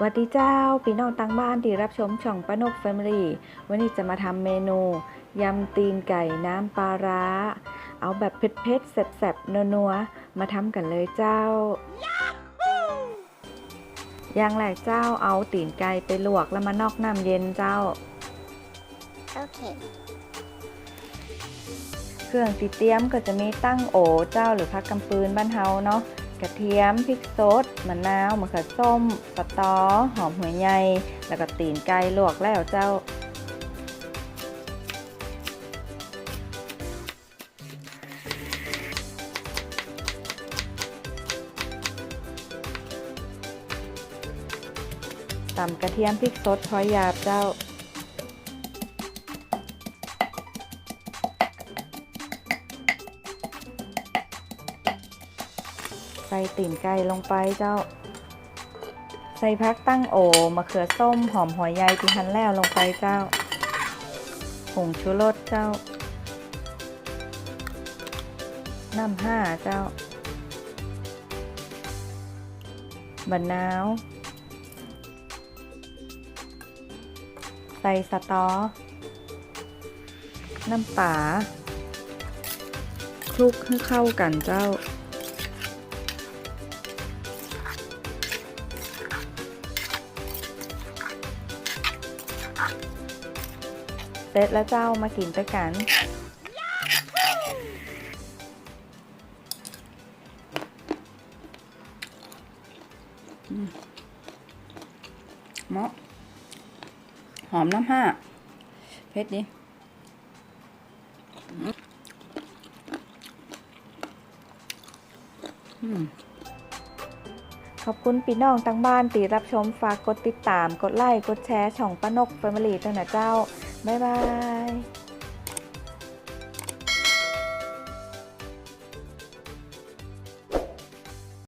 สวัสดีเจ้าพี่น้องตั้งบ้านที่รับชมช่องป้านกแฟมิลี่วันนี้จะมาทำเมนูยำตีนไก่น้ำปลาร้า เอาแบบเผ็ดๆแซ่บๆนัวๆมาทำกันเลยเจ้า อย่างแรกเจ้าเอาตีนไก่ไปลวกแล้วมานอกน้ำเย็นเจ้า โอเค เครื่องติเตรียมก็จะมีตั้งโอเจ้าหรือผักกำปืนบ้านเฮาเนาะ กระเทียมพริกสดมะนาวมะเขือส้มสตอ หอมหัวใหญ่แล้วก็ตีนไก่ลวกแล้วเจ้า ตำกระเทียมพริกสดพอยาบเจ้า ใส่ตีนไก่ลงไปเจ้า ใส่พักตั้งโอมะเขือส้มหอมหัวใยที่ทันแล้วลงไปเจ้าผงชูรสเจ้า น้ำห้าเจ้าบะนาว ใส่สตอ น้ำป่าคลุกให้เข้ากันเจ้า ร็จแล้วเจ้ามากินด้วยกัน เหมาะ หอมน้ำห้าเผ็ดดิอืมขอบคุณพี่น้องทั้งบ้านตีรับชมฝากกดติดตาม กดไลค์ กดแชร์ ช่องป้านกแฟมิลี่ตั้งนะเจ้า 拜拜。